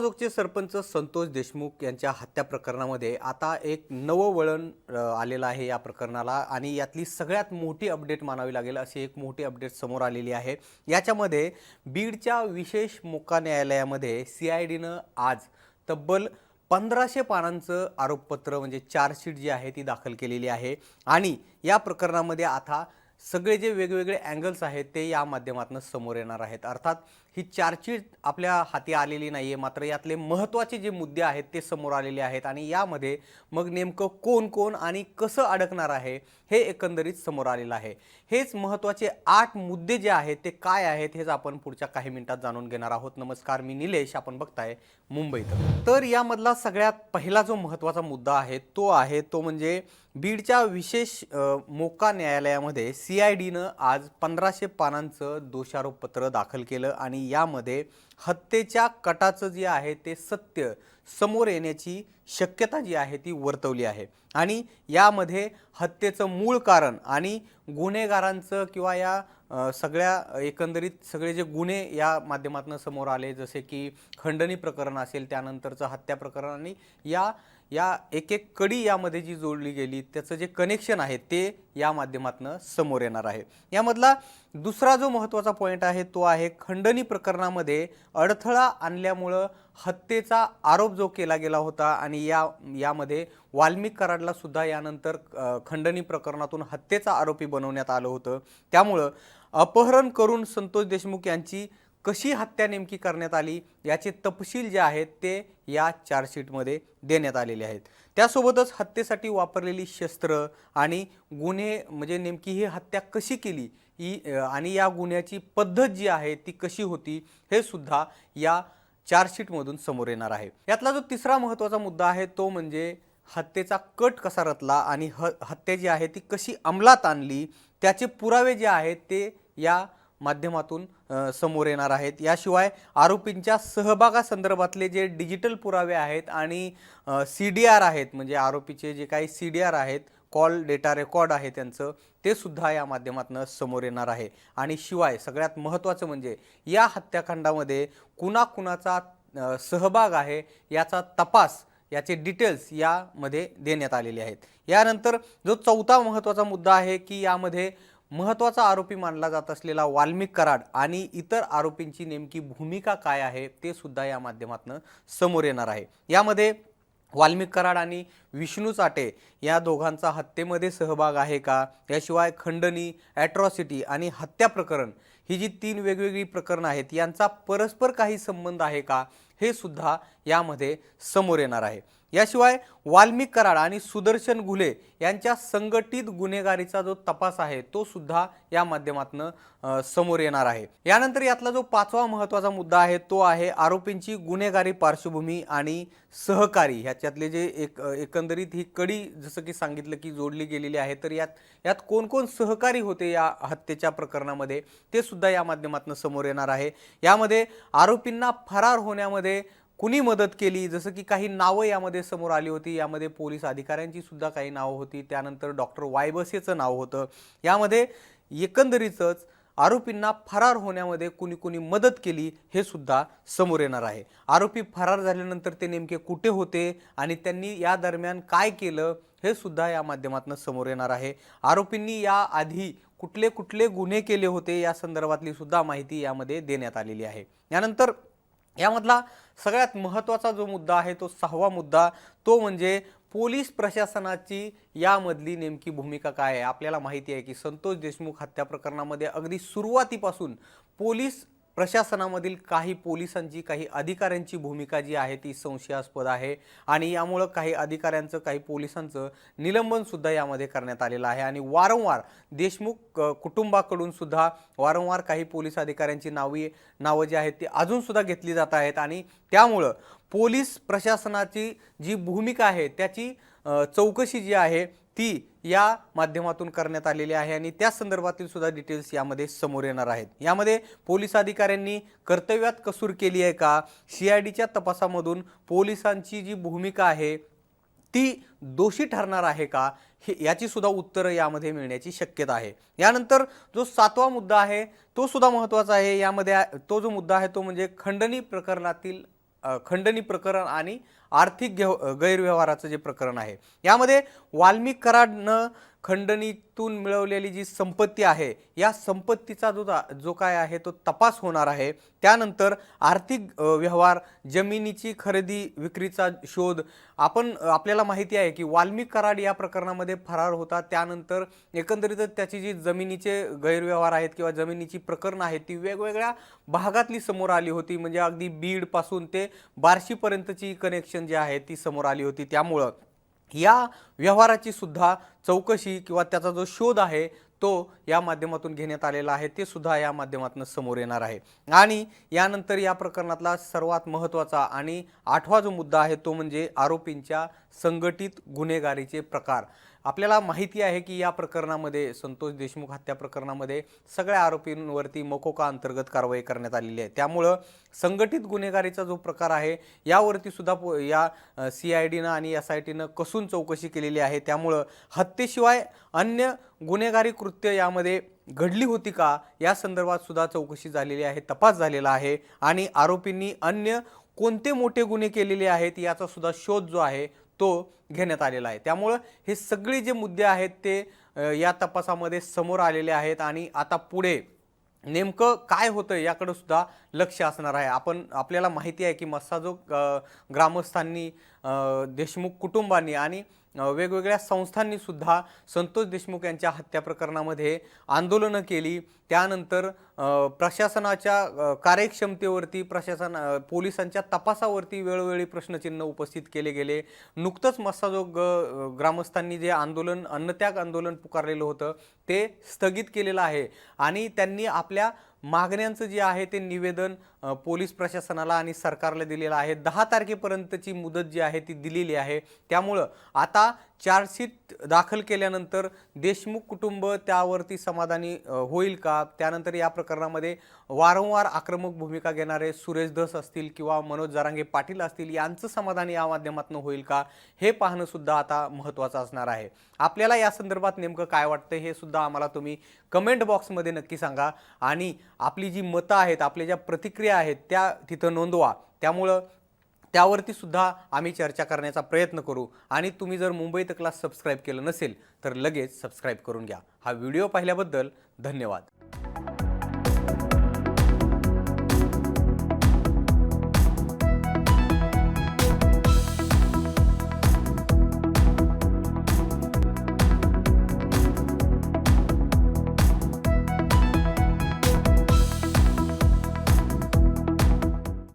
नाशिकचे सरपंच संतोष देशमुख यांच्या हत्या प्रकरणामध्ये आता एक नवं वळण आलेलं आहे या प्रकरणाला आणि यातली सगळ्यात मोठी अपडेट मानावी लागेल अशी एक मोठी अपडेट समोर आलेली आहे. याच्यामध्ये बीडच्या विशेष मोका न्यायालयामध्ये सी आय डीनं आज तब्बल पंधराशे पानांचं आरोपपत्र म्हणजे चार्जशीट जी आहे ती दाखल केलेली आहे आणि या प्रकरणामध्ये आता सगळे जे वेगवेगळे अँगल्स आहेत ते या माध्यमातून समोर येणार आहेत. अर्थात ही चार्जशीट आपल्या हाती आलेली नाही आहे मात्र यातले महत्त्वाचे जे मुद्दे आहेत ते समोर आलेले आहेत आणि यामध्ये मग नेमकं कोण कोण आणि कसं अडकणार आहे हे एकंदरीत समोर आलेलं आहे. हेच महत्त्वाचे आठ मुद्दे जे आहेत ते काय आहेत हेच आपण पुढच्या काही मिनिटात जाणून घेणार आहोत. नमस्कार मी निलेश आपण बघताय मुंबईत. तर यामधला सगळ्यात पहिला जो महत्त्वाचा मुद्दा आहे तो आहे तो म्हणजे बीडच्या विशेष मोका न्यायालयामध्ये सी आय डीनं आज पंधराशे पानांचं दोषारोपपत्र दाखल केलं आणि यामध्ये हत्येच्या कटाचं जे आहे ते सत्य समोर येण्याची शक्यता जी आहे ती वर्तवली आहे. आणि यामध्ये हत्येचं मूळ कारण आणि गुन्हेगारांचं किंवा या सगळ्या एकंदरीत सगळे जे गुन्हे या माध्यमातून समोर आले जसे की खंडणी प्रकरण असेल त्यानंतरचं हत्या प्रकरण आणि या या एक एक कडी यामध्ये जी जोडली गेली त्याचं जे कनेक्शन आहे ते या माध्यमातून समोर येणार आहे. यामधला दुसरा जो महत्त्वाचा पॉईंट आहे तो आहे खंडणी प्रकरणामध्ये अडथळा आणल्यामुळं हत्येचा आरोप जो केला गेला होता आणि या यामध्ये वाल्मिक कराडला सुद्धा यानंतर खंडणी प्रकरणातून हत्येचा आरोपी बनवण्यात आलं होतं. त्यामुळं अपहरण करून संतोष देशमुख यांची कशी हत्या नेमकी करण्यात आली याचे तपशील जे आहेत ते या चार्जशीटमध्ये देण्यात आलेले आहेत. त्यासोबतच हत्येसाठी वापरलेली शस्त्र आणि गुन्हे म्हणजे नेमकी ही हत्या कशी केली ही आणि या गुन्ह्याची पद्धत जी आहे ती कशी होती हे सुद्धा या चार्जशीटमधून समोर येणार आहे. यातला जो तिसरा महत्त्वाचा मुद्दा आहे तो म्हणजे हत्येचा कट कसा रचला आणि ह हत्या जी आहे ती कशी अंमलात आणली त्याचे पुरावे जे आहेत ते या माध्यमातून समोर येणार आहेत. याशिवाय आरोपींच्या सहभागासंदर्भातले जे डिजिटल पुरावे आहेत आणि सी डी आर आहेत म्हणजे आरोपीचे जे काही सी डी आर आहेत कॉल डेटा रेकॉर्ड आहे त्यांचं ते सुद्धा या माध्यमातून समोर येणार आहे. आणि शिवाय सगळ्यात महत्त्वाचं म्हणजे या हत्याकांडामध्ये कुणाकुणाचा सहभाग आहे याचा तपास याचे डिटेल्स यामध्ये देण्यात आलेले आहेत. यानंतर जो चौथा महत्त्वाचा मुद्दा आहे की यामध्ये महत्त्वाचा आरोपी मानला जात असलेला वाल्मिक कराड आणि इतर आरोपींची नेमकी भूमिका काय आहे ते सुद्धा या माध्यमातून समोर येणार आहे. यामध्ये वाल्मिक कराड आणि विष्णू चाटे या दोघांचा हत्येमध्ये सहभाग आहे का? याशिवाय खंडणी ॲट्रॉसिटी आणि हत्या प्रकरण ही जी तीन वेगवेगळी प्रकरणं आहेत यांचा परस्पर काही संबंध आहे का? हे सुद्धा यामध्ये समोर येणार आहे. याशिवाय वाल्मिक कराड आणि सुदर्शन घुले यांच्या संघटित गुन्हेगारीचा जो तपास आहे तो सुद्धा या माध्यमातून समोर येणार आहे. यानंतर यातला जो पाचवा महत्त्वाचा मुद्दा आहे तो आहे आरोपींची गुन्हेगारी पार्श्वभूमी आणि सहकारी. ह्याच्यातले जे एक एकंदरीत ही कडी जसं की सांगितलं की जोडली गेलेली आहे तर यात यात कोण कोण सहकारी होते या हत्येच्या प्रकरणामध्ये ते सुद्धा या माध्यमातून समोर येणार आहे. यामध्ये आरोपींना फरार होण्यामध्ये कुणी मदत केली? जसं की काही नावं यामध्ये समोर आली होती. यामध्ये पोलीस अधिकाऱ्यांची सुद्धा काही नावं होती. त्यानंतर डॉक्टर वायबसेचं नाव होतं. यामध्ये एकंदरीतच आरोपींना फरार होण्यामध्ये कुणी कुणी मदत केली हे सुद्धा समोर येणार आहे. आरोपी फरार झाल्यानंतर ते नेमके कुठे होते आणि त्यांनी या दरम्यान काय केलं हे सुद्धा या माध्यमातून समोर येणार आहे. आरोपींनी या आधी कुठले कुठले गुन्हे केले होते या संदर्भातली सुद्धा माहिती यामध्ये देण्यात आलेली आहे. यानंतर यामधला सगळ्यात महत्त्वाचा जो मुद्दा आहे तो सहावा मुद्दा तो म्हणजे पोलीस प्रशासनाची यामधली नेमकी भूमिका काय आहे? आपल्याला माहिती आहे की संतोष देशमुख हत्या प्रकरणामध्ये अगदी सुरुवातीपासून पोलीस प्रशासनामधील काही पोलिसांची काही अधिकाऱ्यांची भूमिका जी आहे ती संशयास्पद आहे आणि यामुळं काही अधिकाऱ्यांचं काही पोलिसांचं निलंबनसुद्धा यामध्ये करण्यात आलेलं आहे. आणि वारंवार देशमुख कुटुंबाकडूनसुद्धा कुटुंबाकडून सुद्धा वारंवार काही पोलीस अधिकाऱ्यांची नावी नावं जी आहेत ती अजूनसुद्धा घेतली जात आहेत आणि त्यामुळं पोलीस प्रशासनाची जी भूमिका आहे त्याची चौकशी जी आहे ती या माध्यमातून करण्यात आलेली आहे आणि त्या संदर्भातील सुद्धा डिटेल्स यामध्ये समोर येणार आहेत. यामध्ये पोलीस अधिकाऱ्यांनी कर्तव्यात कसूर केली आहे का? सी आय डीच्या तपासामधून पोलिसांची जी भूमिका आहे ती दोषी ठरणार आहे का? हे याची सुद्धा उत्तरं यामध्ये मिळण्याची शक्यता आहे. यानंतर जो सातवा मुद्दा आहे तो सुद्धा महत्त्वाचा आहे. यामध्ये तो जो मुद्दा आहे तो म्हणजे खंडणी प्रकरणातील खंडणी प्रकरण आणि आर्थिक घेव गैरव्यवहाराचं जे प्रकरण आहे. यामध्ये वाल्मिक कराडनं खंडणीतून मिळवलेली जी संपत्ती आहे या संपत्तीचा जो जो काय आहे तो तपास होणार आहे. त्यानंतर आर्थिक व्यवहार जमिनीची खरेदी विक्रीचा शोध. आपण आपल्याला माहिती आहे की वाल्मिक कराड या प्रकरणामध्ये फरार होता. त्यानंतर एकंदरीतच त्याची जी जमिनीचे गैरव्यवहार आहेत किंवा जमिनीची प्रकरणं आहेत ती वेगवेगळ्या भागातली समोर आली होती. म्हणजे अगदी बीडपासून ते बार्शीपर्यंतची कनेक्शन जी आहे ती समोर आली होती. त्यामुळं या व्यवहाराची सुद्धा चौकशी किंवा त्याचा जो शोध आहे तो या माध्यमातून घेण्यात आलेला आहे. ते सुद्धा या माध्यमातून समोर येणार आहे. आणि यानंतर या प्रकरणातला सर्वात महत्त्वाचा आणि आठवा जो मुद्दा आहे तो म्हणजे आरोपींच्या संघटित गुन्हेगारीचे प्रकार. आपल्याला माहिती आहे की या प्रकरणामध्ये संतोष देशमुख हत्या प्रकरणामध्ये सगळ्या आरोपींवरती मकोका अंतर्गत कारवाई करण्यात आलेली आहे. त्यामुळं संघटित गुन्हेगारीचा जो प्रकार आहे यावरती सुद्धा पो- या सी आय डीनं आणि एस आय टीनं कसून चौकशी केलेली आहे. त्यामुळं हत्येशिवाय अन्य गुन्हेगारी कृत्य यामध्ये घडली होती का या संदर्भात सुद्धा चौकशी झालेली आहे तपास झालेला आहे आणि आरोपींनी अन्य कोणते मोठे गुन्हे केलेले आहेत याचा सुद्धा शोध जो आहे तो घेण्यात आलेला आहे. त्यामुळं हे सगळे जे मुद्दे आहेत ते या तपासामध्ये समोर आलेले आहेत आणि आता पुढे नेमकं काय होतं याकडं सुद्धा लक्ष असणार आहे. आपण आपल्याला माहिती आहे की मस्सा जो ग्रामस्थांनी देशमुख कुटुंबांनी आणि वेगवेगळ्या संस्थांनी सुद्धा संतोष देशमुख यांच्या हत्या प्रकरणामध्ये आंदोलनं केली. त्यानंतर प्रशासनाच्या कार्यक्षमतेवरती प्रशासन पोलिसांच्या तपासावरती वेळोवेळी प्रश्नचिन्ह उपस्थित केले गेले. नुकतंच मस्साजोग ग ग्रामस्थांनी जे आंदोलन अन्नत्याग आंदोलन पुकारलेलं होतं ते स्थगित केलेलं आहे. आणि त्यांनी आपल्या मागण्यांचं जे आहे ते निवेदन पोलीस प्रशासनाला आणि सरकारला दिलेलं आहे. दहा तारखेपर्यंतची मुदत जी आहे ती दिलेली आहे. त्यामुळं आता चार्जशीट दाखल केल्यानंतर देशमुख कुटुंब त्यावरती समाधानी होईल का? त्यानंतर या प्रकरणामध्ये वारंवार आक्रमक भूमिका घेणारे सुरेश धस असतील किंवा मनोज जरांगे पाटील असतील यांचं समाधान या माध्यमातून होईल का? हे पाहणं सुद्धा आता महत्त्वाचं असणार आहे. आपल्याला या संदर्भात नेमकं काय वाटतं हे सुद्धा आम्हाला तुम्ही कमेंट बॉक्समध्ये नक्की सांगा. आणि आपली जी मतं आहेत आपल्या ज्या प्रतिक्रिया आहेत त्या तिथं नोंदवा. त्यामुळं त्यावरती सुद्धा आम्ही चर्चा करण्याचा प्रयत्न करू. आणि तुम्ही जर मुंबई तकला सबस्क्राईब केलं नसेल तर लगेच सबस्क्राईब करून घ्या. हा व्हिडिओ पाहिल्याबद्दल धन्यवाद.